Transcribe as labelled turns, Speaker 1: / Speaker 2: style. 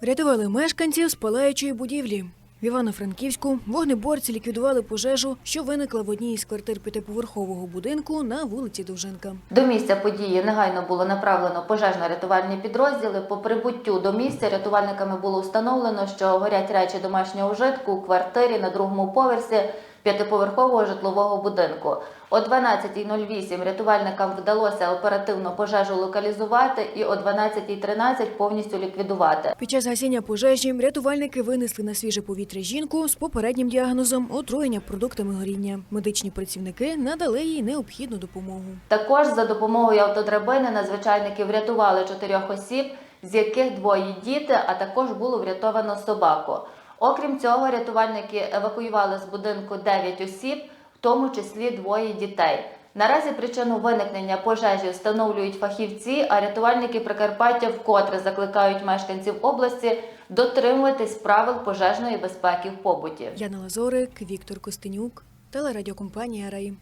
Speaker 1: Врятували мешканців з палаючої будівлі. В Івано-Франківську вогнеборці ліквідували пожежу, що виникла в одній із квартир п'ятиповерхового будинку на вулиці Довженка.
Speaker 2: До місця події негайно було направлено пожежно-рятувальні підрозділи. По прибуттю до місця рятувальниками було встановлено, що горять речі домашнього вжитку у квартирі на другому поверсі п'ятиповерхового житлового будинку. О 12.08 рятувальникам вдалося оперативно пожежу локалізувати і о 12.13 повністю ліквідувати.
Speaker 1: Під час гасіння пожежі рятувальники винесли на свіже повітря жінку з попереднім діагнозом отруєння продуктами горіння. Медичні працівники надали їй необхідну допомогу.
Speaker 2: Також за допомогою автодрабини надзвичайники врятували чотирьох осіб, з яких двоє діти, а також було врятовано собаку. Окрім цього, рятувальники евакуювали з будинку 9 осіб, в тому числі двоє дітей. Наразі причину виникнення пожежі встановлюють фахівці, а рятувальники Прикарпаття вкотре закликають мешканців області дотримуватись правил пожежної безпеки в побуті.
Speaker 1: Яна Лазорик, Віктор Костенюк, телерадіокомпанія Раї.